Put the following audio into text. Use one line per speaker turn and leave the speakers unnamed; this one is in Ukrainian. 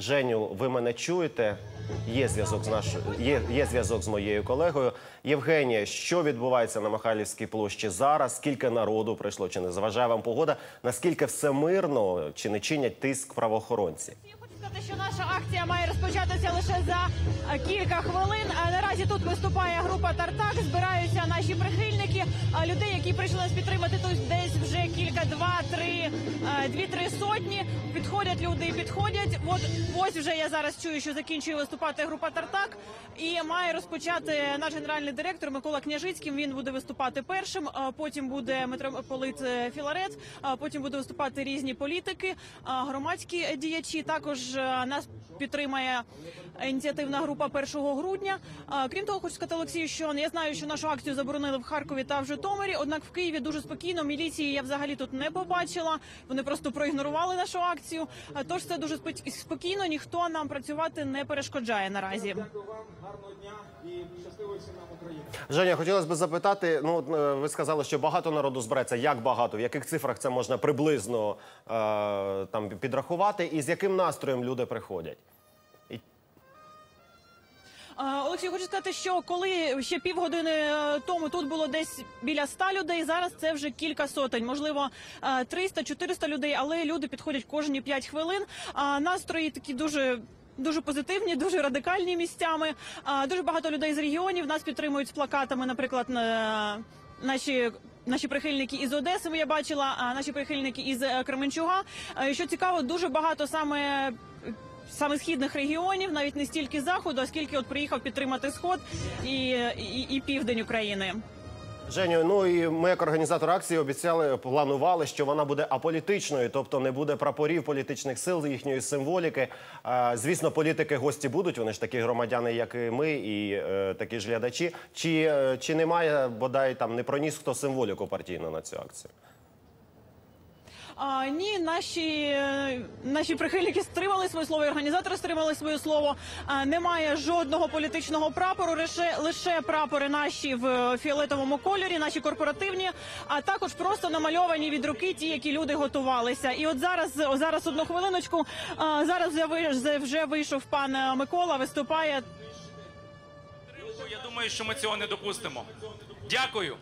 Женю, ви мене чуєте? Є зв'язок з наш... є, є зв'язок з моєю колегою. Євгенія, що відбувається на Михайлівській площі зараз? Скільки народу прийшло? Чи не заважає вам погода? Наскільки все мирно? Чи не чинять тиск правоохоронці?
Я хочу сказати, що наша акція має розпочатися лише за е, кілька хвилин. Наразі тут виступає група Тартак. Збираються наші прихильники. Людей, які прийшли нас підтримати, тут десь вже кілька, два, три, е, дві-три сотні. Підходять люди і підходять. От ось вже я зараз чую, що закінчує виступати група Тартак. І має розпочати наш генеральний директор Микола Княжицький. Він буде виступати першим. Потім буде митрополит е, Філарет. Потім буде виступати різні політики, а, громадські діячі. Також е, нас підтримає ініціативна група 1 грудня. Крім того, хочу сказати Олексію, що я знаю, що нашу акцію заборонили в Харкові та в Житомирі. Однак в Києві дуже спокійно. Міліції я взагалі тут не побачила. Вони просто проігнорували нашу акцію. А, Тож це дуже спо- спокійно. Ніхто нам працювати не перешкоджає наразі.
Дякую вам, гарного дня і щасливої всім нам України.
Женя, хотілося б запитати. Ну, е, ви сказали, що багато народу збереться. Як багато? В яких цифрах це можна приблизно е, там підрахувати? І з яким настроєм люди приходять?
Е, Олексій, хочу сказати, що коли ще півгодини е, тому тут було десь біля ста людей, зараз це вже кілька сотень, можливо, е, 300-400 людей, але люди підходять кожні 5 хвилин. А настрої такі дуже. Дуже позитивні, дуже радикальні місцями. Дуже багато людей з регіонів нас підтримують з плакатами. Наприклад, наші наші прихильники із Одеси. Я бачила, наші прихильники із е, Кременчуга. Е, Що цікаво, дуже багато саме саме східних регіонів, навіть не стільки заходу, а скільки от приїхав підтримати сход і, і, і південь України.
Женю, ну і ми, як організатор акції, обіцяли, планували, що вона буде аполітичною, тобто не буде прапорів політичних сил, їхньої символіки. Звісно, політики гості будуть. Вони ж такі громадяни, як і ми, і е, такі ж глядачі. Чи, е, чи немає бодай там не проніс хто символіку партійну на цю акцію?
А, ні, наші, е, наші прихильники стримали своє слово, організатори стримали своє слово. А, немає жодного політичного прапору, лише, лише прапори наші в фіолетовому кольорі, наші корпоративні, а також просто намальовані від руки ті, які люди готувалися. І от зараз, зараз одну хвилиночку. А, зараз вже, ви- вже вийшов пан е, Микола, виступає.
Я думаю, що ми цього не допустимо. Дякую.